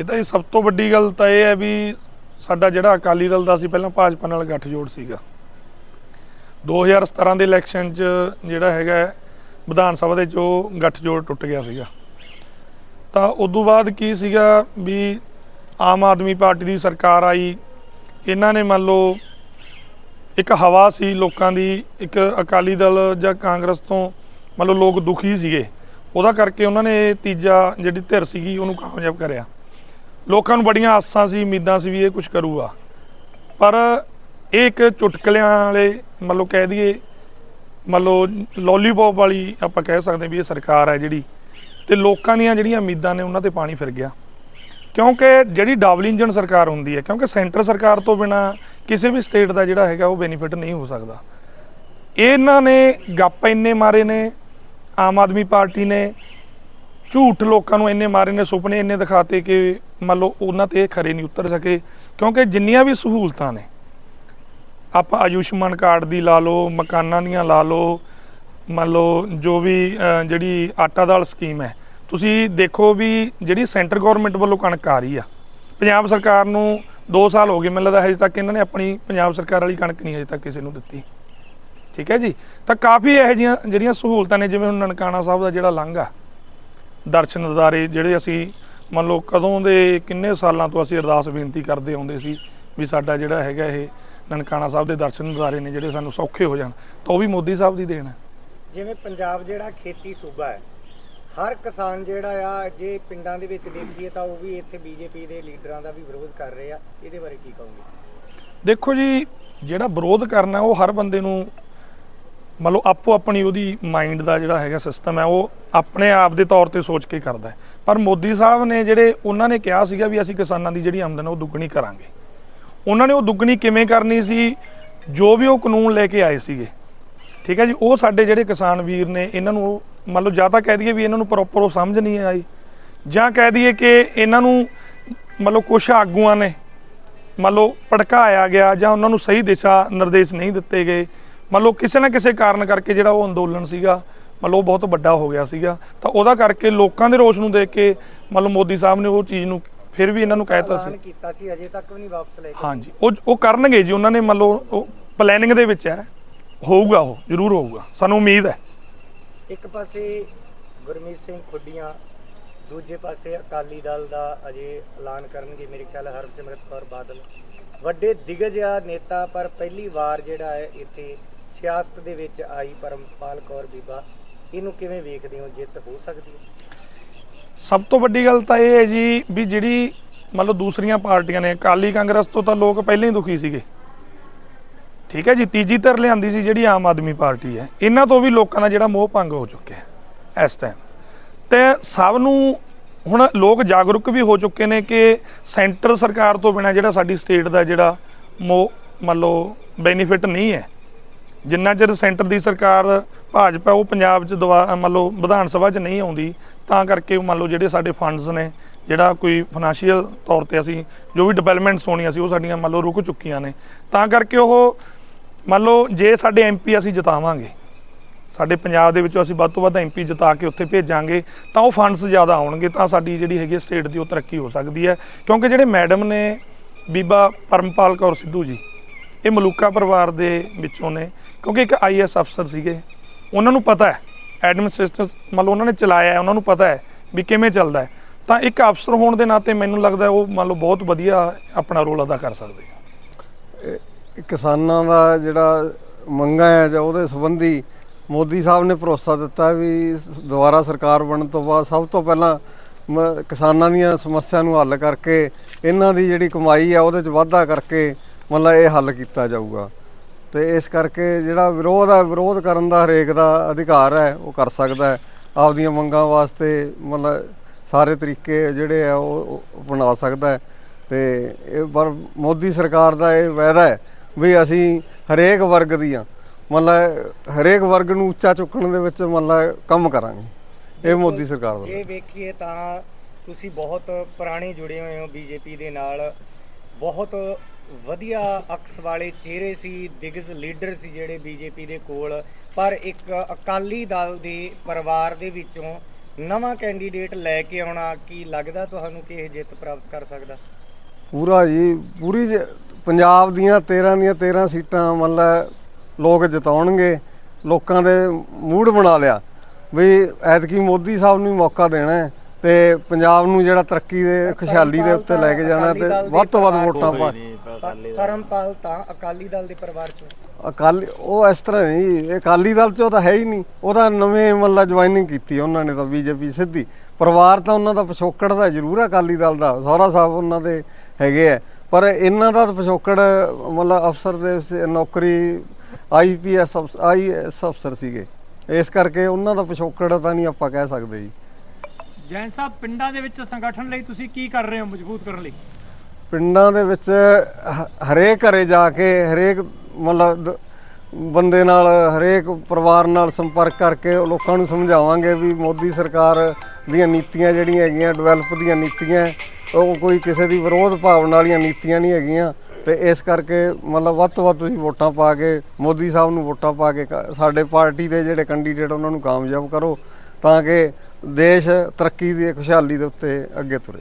ਇਹ ਤਾਂ ਜੀ ਸਭ ਤੋਂ ਵੱਡੀ ਗੱਲ ਤਾਂ ਇਹ ਹੈ ਵੀ ਸਾਡਾ ਜਿਹੜਾ ਅਕਾਲੀ ਦਲ ਦਾ ਸੀ, ਪਹਿਲਾਂ ਭਾਜਪਾ ਨਾਲ ਗੱਠਜੋੜ ਸੀਗਾ। 2017 ਦੇ ਇਲੈਕਸ਼ਨ 'ਚ ਜਿਹੜਾ ਹੈਗਾ ਵਿਧਾਨ ਸਭਾ ਦੇ ਜੋ ਗੱਠਜੋੜ ਟੁੱਟ ਗਿਆ ਸੀਗਾ। ਤਾਂ ਉਦੋਂ ਬਾਅਦ ਕੀ ਸੀਗਾ ਵੀ ਆਮ ਆਦਮੀ ਪਾਰਟੀ ਦੀ ਸਰਕਾਰ ਆਈ। ਇਹਨਾਂ ਨੇ ਮੰਨ ਲਓ ਇੱਕ ਹਵਾ ਸੀ ਲੋਕਾਂ ਦੀ, ਇੱਕ ਅਕਾਲੀ ਦਲ ਜਾਂ ਕਾਂਗਰਸ ਤੋਂ ਮੰਨ ਲਓ ਲੋਕ ਦੁਖੀ ਸੀਗੇ। ਉਹਦਾ ਕਰਕੇ ਉਹਨਾਂ ਨੇ ਇਹ ਤੀਜਾ ਜਿਹੜੀ ਧਿਰ ਸੀਗੀ, ਉਹਨੂੰ ਕਾਮਯਾਬ ਕਰਿਆ। ਲੋਕਾਂ ਨੂੰ ਬੜੀਆਂ ਆਸਾਂ ਸੀ, ਉਮੀਦਾਂ ਸੀ ਵੀ ਇਹ ਕੁਝ ਕਰੂਗਾ। ਪਰ ਇਹ ਇੱਕ ਚੁਟਕਲਿਆਂ ਵਾਲੇ, ਮੰਨ ਲਓ ਕਹਿ ਦਈਏ, ਮੰਨ ਲਓ ਲੋਲੀਪੌਪ ਵਾਲੀ ਆਪਾਂ ਕਹਿ ਸਕਦੇ ਵੀ ਇਹ ਸਰਕਾਰ ਹੈ ਜਿਹੜੀ, ਤੇ ਲੋਕਾਂ ਦੀਆਂ ਜਿਹੜੀਆਂ ਉਮੀਦਾਂ ਨੇ ਉਹਨਾਂ ਤੇ ਪਾਣੀ ਫਿਰ ਗਿਆ। ਕਿਉਂਕਿ ਜਿਹੜੀ ਡਬਲ ਇੰਜਨ ਸਰਕਾਰ ਹੁੰਦੀ ਹੈ, ਕਿਉਂਕਿ ਸੈਂਟਰ ਸਰਕਾਰ ਤੋਂ ਬਿਨਾ ਕਿਸੇ ਵੀ ਸਟੇਟ ਦਾ ਜਿਹੜਾ ਹੈਗਾ ਉਹ ਬੈਨੀਫਿਟ ਨਹੀਂ ਹੋ ਸਕਦਾ। ਇਹਨਾਂ ਨੇ ਗੱਪ ਇੰਨੇ ਮਾਰੇ ਨੇ, ਆਮ ਆਦਮੀ ਪਾਰਟੀ ਨੇ ਝੂਠ ਲੋਕਾਂ ਨੂੰ ਇੰਨੇ ਮਾਰੇ ਨੇ, ਸੁਪਨੇ ਇੰਨੇ ਦਿਖਾਤੇ ਕਿ ਮੰਨ ਲਓ ਉਹਨਾਂ ਤੇ ਇਹ ਖਰੇ ਨਹੀਂ ਉਤਰ ਸਕੇ। ਕਿਉਂਕਿ ਜਿੰਨੀਆਂ ਵੀ ਸਹੂਲਤਾਂ ਨੇ, ਆਪਾਂ ਆਯੁਸ਼ਮਾਨ ਕਾਰਡ ਦੀ ਲਾ ਲਓ, ਮਕਾਨਾਂ ਦੀਆਂ ਲਾ ਲਓ, ਮੰਨ ਲਓ ਜੋ ਵੀ ਜਿਹੜੀ ਆਟਾ ਦਾਲ ਸਕੀਮ ਹੈ, ਤੁਸੀਂ ਦੇਖੋ ਵੀ ਜਿਹੜੀ ਸੈਂਟਰ ਗਵਰਨਮੈਂਟ ਵੱਲੋਂ ਕਣਕ ਆ ਰਹੀ ਆ, ਪੰਜਾਬ ਸਰਕਾਰ ਨੂੰ 2 ਸਾਲ ਹੋ ਗਏ ਮੈਨੂੰ ਲੱਗਦਾ ਹਜੇ ਤੱਕ ਇਹਨਾਂ ਨੇ ਆਪਣੀ ਪੰਜਾਬ ਸਰਕਾਰ ਵਾਲੀ ਕਣਕ ਨਹੀਂ ਹਜੇ ਤੱਕ ਕਿਸੇ ਨੂੰ ਦਿੱਤੀ। ਠੀਕ ਹੈ ਜੀ? ਤਾਂ ਕਾਫੀ ਇਹੋ ਜਿਹੀਆਂ, ਜਿਹੜੀਆਂ ਸਹੂਲਤਾਂ ਨੇ, ਜਿਵੇਂ ਹੁਣ ਨਨਕਾਣਾ ਸਾਹਿਬ ਦਾ ਜਿਹੜਾ ਲੰਘ ਆ ਦਰਸ਼ਨ ਦਿਦਾਰੇ ਜਿਹੜੇ ਅਸੀਂ ਮੰਨ ਲਓ ਕਦੋਂ ਦੇ ਕਿੰਨੇ ਸਾਲਾਂ ਤੋਂ ਅਸੀਂ ਅਰਦਾਸ ਬੇਨਤੀ ਕਰਦੇ ਆਉਂਦੇ ਸੀ ਵੀ ਸਾਡਾ ਜਿਹੜਾ ਹੈਗਾ ਇਹ ਨਨਕਾਣਾ ਸਾਹਿਬ ਦੇ ਦਰਸ਼ਨ ਦਿਦਾਰੇ ਨੇ ਜਿਹੜੇ ਸਾਨੂੰ ਸੌਖੇ ਹੋ ਜਾਣ ਤਾਂ ਉਹ ਵੀ ਮੋਦੀ ਸਾਹਿਬ ਦੀ ਦੇਣ ਹੈ। ਜਿਵੇਂ ਪੰਜਾਬ ਜਿਹੜਾ ਖੇਤੀ ਸੂਬਾ ਹੈ ਹਰ ਕਿਸਾਨ ਜਿਹੜਾ ਆ ਜੇ ਪਿੰਡਾਂ ਦੇ ਵਿੱਚ ਦੇਖੀਏ ਤਾਂ ਉਹ ਵੀ ਇੱਥੇ ਬੀਜੇਪੀ ਦੇ ਲੀਡਰਾਂ ਦਾ ਵੀ ਵਿਰੋਧ ਕਰ ਰਹੇ ਆ ਇਹਦੇ ਬਾਰੇ ਕੀ ਕਹੋਗੇ? ਦੇਖੋ ਜੀ ਜਿਹੜਾ ਵਿਰੋਧ ਕਰਨਾ ਉਹ ਹਰ ਬੰਦੇ ਨੂੰ ਮੰਨ ਲਓ ਆਪੋ ਆਪਣੀ ਉਹਦੀ ਮਾਈਂਡ ਦਾ ਜਿਹੜਾ ਹੈਗਾ ਸਿਸਟਮ ਹੈ, ਉਹ ਆਪਣੇ ਆਪ ਦੇ ਤੌਰ ਤੇ ਸੋਚ ਕੇ ਕਰਦਾ ਹੈ। ਪਰ ਮੋਦੀ ਸਾਹਿਬ ਨੇ ਜਿਹੜੇ ਉਹਨਾਂ ਨੇ ਕਿਹਾ ਸੀਗਾ ਵੀ ਅਸੀਂ ਕਿਸਾਨਾਂ ਦੀ ਜਿਹੜੀ ਆਮਦਨ ਉਹ ਦੁੱਗਣੀ ਕਰਾਂਗੇ। ਉਹਨਾਂ ਨੇ ਉਹ ਦੁੱਗਣੀ ਕਿਵੇਂ ਕਰਨੀ ਸੀ? ਜੋ ਵੀ ਉਹ ਕਾਨੂੰਨ ਲੈ ਕੇ ਆਏ ਸੀਗੇ। ਠੀਕ ਹੈ ਜੀ? ਉਹ ਸਾਡੇ ਜਿਹੜੇ ਕਿਸਾਨ ਵੀਰ ਨੇ, ਇਹਨਾਂ ਨੂੰ ਉਹ- ਮੰਨ ਲਓ ਜਾਂ ਤਾਂ ਕਹਿ ਦਈਏ ਵੀ ਇਹਨਾਂ ਨੂੰ ਪ੍ਰੋਪਰ ਉਹ ਸਮਝ ਨਹੀਂ ਆਈ, ਜਾਂ ਕਹਿ ਦਈਏ ਕਿ ਇਹਨਾਂ ਨੂੰ ਮੰਨ ਲਓ ਕੁਛ ਆਗੂਆਂ ਨੇ ਮੰਨ ਲਓ ਭੜਕਾਇਆ ਗਿਆ ਜਾਂ ਉਹਨਾਂ ਨੂੰ ਸਹੀ ਦਿਸ਼ਾ ਨਿਰਦੇਸ਼ ਨਹੀਂ ਦਿੱਤੇ ਗਏ। ਮੰਨ ਲਓ ਕਿਸੇ ਨਾ ਕਿਸੇ ਕਾਰਨ ਕਰਕੇ ਜਿਹੜਾ ਉਹ ਅੰਦੋਲਨ ਸੀਗਾ ਮੰਨ ਲਓ ਬਹੁਤ ਵੱਡਾ ਹੋ ਗਿਆ ਸੀਗਾ ਤਾਂ ਉਹਦਾ ਕਰਕੇ ਲੋਕਾਂ ਦੇ ਰੋਸ ਨੂੰ ਦੇਖ ਕੇ ਮੰਨ ਲਓ ਮੋਦੀ ਸਾਹਿਬ ਨੇ ਉਹ ਚੀਜ਼ ਨੂੰ ਫਿਰ ਵੀ ਇਹਨਾਂ ਨੂੰ ਕਹਿਤਾ ਸੀ। ਐਲਾਨ ਕੀਤਾ ਸੀ ਅਜੇ ਤੱਕ ਵੀ ਨਹੀਂ ਵਾਪਸ ਲੈ ਕੇ। ਹਾਂਜੀ ਉਹ ਉਹ ਕਰਨਗੇ ਜੀ ਉਹਨਾਂ ਨੇ ਮੰਨ ਲਓ ਉਹ ਪਲੈਨਿੰਗ ਦੇ ਵਿੱਚ ਹੈ ਹੋਊਗਾ ਉਹ ਜ਼ਰੂਰ ਹੋਊਗਾ ਸਾਨੂੰ ਉਮੀਦ ਹੈ। ਇੱਕ ਪਾਸੇ ਗੁਰਮੀਤ ਸਿੰਘ ਖੁੱਡੀਆਂ ਦੂਜੇ ਪਾਸੇ ਅਕਾਲੀ ਦਲ ਦਾ ਅਜੇ ਐਲਾਨ ਕਰਨਗੇ ਮੇਰੇ ਖਿਆਲ ਹਰਸਿਮਰਤ ਕੌਰ ਬਾਦਲ। ਵੱਡੇ ਦਿਗਜ ਆ ਨੇਤਾ ਪਰ ਪਹਿਲੀ ਵਾਰ ਜਿਹੜਾ ਹੈ ਇੱਥੇ ਸਿਆਸਤ ਦੇ ਵਿੱਚ ਆਈ ਪਰਮਪਾਲ ਕੌਰ ਬੀਬਾ, ਇਹਨੂੰ ਕਿਵੇਂ ਵੇਖਦੇ ਹੋ? ਜਿੱਤ ਹੋ ਸਕਦੀ ਹੈ? ਸਭ ਤੋਂ ਵੱਡੀ ਗੱਲ ਤਾਂ ਇਹ ਹੈ ਜੀ ਵੀ ਜਿਹੜੀ ਮੰਨ ਲਓ ਦੂਸਰੀਆਂ ਪਾਰਟੀਆਂ ਨੇ, ਅਕਾਲੀ ਕਾਂਗਰਸ ਤੋਂ ਤਾਂ ਲੋਕ ਪਹਿਲਾਂ ਹੀ ਦੁਖੀ ਸੀਗੇ। ਠੀਕ ਹੈ ਜੀ, ਤੀਜੀ ਧਿਰ ਲਿਆਂਦੀ ਸੀ ਜਿਹੜੀ ਆਮ ਆਦਮੀ ਪਾਰਟੀ ਹੈ। ਇਹਨਾਂ ਤੋਂ ਵੀ ਲੋਕਾਂ ਦਾ ਜਿਹੜਾ ਮੋਹ ਭੰਗ ਹੋ ਚੁੱਕਿਆ ਹੈ ਇਸ ਟਾਈਮ ਤੇ ਸਭ ਨੂੰ ਹੁਣ ਲੋਕ ਜਾਗਰੂਕ ਵੀ ਹੋ ਚੁੱਕੇ ਨੇ ਕਿ ਸੈਂਟਰ ਸਰਕਾਰ ਤੋਂ ਬਿਨਾ ਜਿਹੜਾ ਸਾਡੀ ਸਟੇਟ ਦਾ ਜਿਹੜਾ ਮੋ ਮੰਨ ਲਓ ਬੈਨੀਫਿਟ ਨਹੀਂ ਹੈ। ਜਿੰਨਾ ਚਿਰ ਸੈਂਟਰ ਦੀ ਸਰਕਾਰ ਭਾਜਪਾ ਉਹ ਪੰਜਾਬ 'ਚ ਦਵਾ ਮੰਨ ਲਓ ਵਿਧਾਨ ਸਭਾ 'ਚ ਨਹੀਂ ਆਉਂਦੀ, ਤਾਂ ਕਰਕੇ ਮੰਨ ਲਓ ਜਿਹੜੇ ਸਾਡੇ ਫੰਡਸ ਨੇ, ਜਿਹੜਾ ਕੋਈ ਫਾਈਨੈਂਸ਼ੀਅਲ ਤੌਰ ਤੇ ਅਸੀਂ ਜੋ ਵੀ ਡਿਵੈਲਪਮੈਂਟਸ ਹੋਣੀਆਂ ਸੀ ਉਹ ਸਾਡੀਆਂ ਮੰਨ ਲਓ ਰੁਕ ਚੁੱਕੀਆਂ ਨੇ। ਤਾਂ ਕਰਕੇ ਉਹ ਮੰਨ ਲਓ ਜੇ ਸਾਡੇ ਐਮਪੀ ਅਸੀਂ ਜਿਤਾਵਾਂਗੇ, ਸਾਡੇ ਪੰਜਾਬ ਦੇ ਵਿੱਚੋਂ ਅਸੀਂ ਵੱਧ ਤੋਂ ਵੱਧ ਐਮਪੀ ਜਿਤਾ ਕੇ ਉੱਥੇ ਭੇਜਾਂਗੇ, ਤਾਂ ਉਹ ਫੰਡਸ ਜ਼ਿਆਦਾ ਆਉਣਗੇ, ਤਾਂ ਸਾਡੀ ਜਿਹੜੀ ਹੈਗੀ ਸਟੇਟ ਦੀ ਉਹ ਤਰੱਕੀ ਹੋ ਸਕਦੀ ਹੈ। ਕਿਉਂਕਿ ਜਿਹੜੇ ਮੈਡਮ ਨੇ ਬੀਬਾ ਪਰਮਪਾਲ ਕੌਰ ਸਿੱਧੂ ਜੀ ਇਹ ਮਲੂਕਾ ਪਰਿਵਾਰ ਦੇ ਵਿੱਚੋਂ ਨੇ, ਕਿਉਂਕਿ ਇੱਕ ਆਈਐਸ ਅਫਸਰ ਸੀਗੇ। ਉਹਨਾਂ ਨੂੰ ਪਤਾ ਹੈ ਐਡਮਿਨਿਸਟ੍ਰੇਸ਼ਨ ਮੰਨ ਲਓ ਉਹਨਾਂ ਨੇ ਚਲਾਇਆ ਹੈ, ਉਹਨਾਂ ਨੂੰ ਪਤਾ ਹੈ ਵੀ ਕਿਵੇਂ ਚੱਲਦਾ ਹੈ। ਤਾਂ ਇੱਕ ਅਫਸਰ ਹੋਣ ਦੇ ਨਾਤੇ ਮੈਨੂੰ ਲੱਗਦਾ ਉਹ ਮੰਨ ਲਓ ਬਹੁਤ ਵਧੀਆ ਆਪਣਾ ਰੋਲ ਅਦਾ ਕਰ ਸਕਦੇ ਆ। ਕਿਸਾਨਾਂ ਦਾ ਜਿਹੜਾ ਮੰਗਾਂ ਹੈ ਜਾਂ ਉਹਦੇ ਸੰਬੰਧੀ ਮੋਦੀ ਸਾਹਿਬ ਨੇ ਭਰੋਸਾ ਦਿੱਤਾ ਵੀ ਦੁਬਾਰਾ ਸਰਕਾਰ ਬਣਨ ਤੋਂ ਬਾਅਦ ਸਭ ਤੋਂ ਪਹਿਲਾਂ ਮ- ਕਿਸਾਨਾਂ ਦੀਆਂ ਸਮੱਸਿਆ ਨੂੰ ਹੱਲ ਕਰਕੇ, ਇਹਨਾਂ ਦੀ ਜਿਹੜੀ ਕਮਾਈ ਆ ਉਹਦੇ 'ਚ ਵਾਧਾ ਕਰਕੇ ਮਤਲਬ ਇਹ ਹੱਲ ਕੀਤਾ ਜਾਊਗਾ। ਤੇ ਇਸ ਕਰਕੇ ਜਿਹੜਾ ਵਿਰੋਧ ਹੈ ਵਿਰੋਧ ਕਰਨ ਦਾ ਹਰੇਕ ਦਾ ਅਧਿਕਾਰ ਹੈ ਉਹ ਕਰ ਸਕਦਾ ਹੈ। ਆਪਦੀਆਂ ਮੰਗਾਂ ਵਾਸਤੇ ਮਤਲਬ ਸਾਰੇ ਤਰੀਕੇ ਜਿਹੜੇ ਆ ਉਹ ਅਪਣਾ ਸਕਦਾ ਹੈ। ਤੇ ਇਹ ਪਰ ਮੋਦੀ ਸਰਕਾਰ ਦਾ ਇਹ ਵਾਅਦਾ ਹੈ ਵੀ ਅਸੀਂ ਹਰੇਕ ਵਰਗ ਦੀਆਂ ਮਤਲਬ ਹਰੇਕ ਵਰਗ ਨੂੰ ਉੱਚਾ ਚੁੱਕਣ ਦੇ ਵਿੱਚ ਮਤਲਬ ਕੰਮ ਕਰਾਂਗੇ। ਇਹ ਮੋਦੀ ਸਰਕਾਰ ਦਾ ਜੇ ਵੇਖੀਏ ਤਾਂ ਤੁਸੀਂ ਬਹੁਤ ਪੁਰਾਣੇ ਜੁੜੇ ਹੋਏ ਹੋ ਬੀਜੇਪੀ ਦੇ ਨਾਲ। ਬਹੁਤ ਵਧੀਆ ਅਕਸ ਵਾਲੇ ਚਿਹਰੇ ਸੀ ਦਿਗਜ ਲੀਡਰ ਸੀ ਜਿਹੜੇ ਬੀਜੇਪੀ ਦੇ ਕੋਲ। ਪਰ ਇੱਕ ਅਕਾਲੀ ਦਲ ਦੇ ਪਰਿਵਾਰ ਦੇ ਵਿੱਚੋਂ ਨਵਾਂ ਕੈਂਡੀਡੇਟ ਲੈ ਕੇ ਆਉਣਾ ਕੀ ਲੱਗਦਾ ਤੁਹਾਨੂੰ ਕਿ ਇਹ ਜਿੱਤ ਪ੍ਰਾਪਤ ਕਰ ਸਕਦਾ? ਪੂਰਾ ਜੀ ਪੂਰੀ ਜ- ਪੰਜਾਬ ਦੀਆਂ 13 ਦੀਆਂ 13 ਸੀਟਾਂ ਮਤਲਬ ਲੋਕ ਜਿਤਾਉਣਗੇ ਲੋਕਾਂ ਦੇ ਮੂਡ ਬਣਾ ਲਿਆ। ਵੀ ਐਤਕੀ ਮੋਦੀ ਸਾਹਿਬ ਨੂੰ ਮੌਕਾ ਦੇਣਾ ਹੈ ਤੇ ਪੰਜਾਬ ਨੂੰ ਜਿਹੜਾ ਤਰੱਕੀ ਦੇ ਖੁਸ਼ਹਾਲੀ ਦੇ ਉੱਤੇ ਲੈ ਕੇ ਜਾਣਾ ਤੇ ਵੱਧ ਤੋਂ ਵੱਧ ਵੋਟਾਂ ਪਾ ਪਰਮਪਾਲ ਤਾਂ ਅਕਾਲੀ ਦਲ ਦੇ ਪਰਿਵਾਰ ਚੋਂ। ਅਕਾਲੀ ਉਹ ਇਸ ਤਰ੍ਹਾਂ ਨਹੀਂ ਇਹ ਅਕਾਲੀ ਦਲ ਚੋਂ ਤਾਂ ਹੈ ਹੀ ਨਹੀਂ। ਉਹਦਾ ਨਵੇਂ ਮਤਲਬ ਜੁਆਇਨਿੰਗ ਕੀਤੀ ਉਹਨਾਂ ਨੇ ਤਾਂ ਬੀਜੇਪੀ ਸਿੱਧੀ। ਪਰਿਵਾਰ ਤਾਂ ਉਹਨਾਂ ਦਾ ਪਿਛੋਕੜ ਦਾ ਜ਼ਰੂਰ ਹੈ ਅਕਾਲੀ ਦਲ ਦਾ। ਸਹੁਰਾ ਸਾਹਿਬ ਉਹਨਾਂ ਦੇ ਹੈਗੇ ਆ। ਪਰ ਇਹਨਾਂ ਦਾ ਤਾਂ ਪਿਛੋਕੜ ਮਤਲਬ ਅਫਸਰ ਦੇ ਨੌਕਰੀ ਆਈਪੀਐਸ ਆਈਐਸ ਅਫਸਰ ਸੀਗੇ। ਇਸ ਕਰਕੇ ਉਹਨਾਂ ਦਾ ਪਿਛੋਕੜ ਤਾਂ ਨਹੀਂ ਆਪਾਂ ਕਹਿ ਸਕਦੇ ਜੀ। ਜੈਨ ਸਾਹਿਬ ਪਿੰਡਾਂ ਦੇ ਵਿੱਚ ਸੰਗਠਨ ਲਈ ਤੁਸੀਂ ਕੀ ਕਰ ਰਹੇ ਹੋ ਮਜ਼ਬੂਤ ਕਰਨ ਲਈ? ਪਿੰਡਾਂ ਦੇ ਵਿੱਚ ਹ- ਹਰੇਕ ਘਰੇ ਜਾ ਕੇ ਹਰੇਕ ਮਤਲਬ ਦ- ਬੰਦੇ ਨਾਲ, ਹਰੇਕ ਪਰਿਵਾਰ ਨਾਲ ਸੰਪਰਕ ਕਰਕੇ ਉਹ ਲੋਕਾਂ ਨੂੰ ਸਮਝਾਵਾਂਗੇ ਵੀ ਮੋਦੀ ਸਰਕਾਰ ਦੀਆਂ ਨੀਤੀਆਂ ਜਿਹੜੀਆਂ ਹੈਗੀਆਂ ਡਿਵੈਲਪ ਦੀਆਂ ਨੀਤੀਆਂ, ਉਹ ਕੋਈ ਕਿਸੇ ਦੀ ਵਿਰੋਧ ਭਾਵਨਾ ਵਾਲੀਆਂ ਨੀਤੀਆਂ ਨਹੀਂ ਹੈਗੀਆਂ ਤੇ ਇਸ ਕਰਕੇ ਮਤਲਬ ਵੱਧ ਤੋਂ ਵੱਧ ਤੁਸੀਂ ਵੋਟਾਂ ਪਾ ਕੇ, ਮੋਦੀ ਸਾਹਿਬ ਨੂੰ ਵੋਟਾਂ ਪਾ ਕੇ ਕ- ਸਾਡੇ ਪਾਰਟੀ ਦੇ ਜਿਹੜੇ ਕੈਂਡੀਡੇਟ ਉਹਨਾਂ ਨੂੰ ਕਾਮਯਾਬ ਕਰੋ ਤਾਂ ਕਿ ਦੇਸ਼ ਤਰੱਕੀ ਦੀ, ਖੁਸ਼ਹਾਲੀ ਦੇ ਉੱਤੇ ਅੱਗੇ ਤੁਰੇ।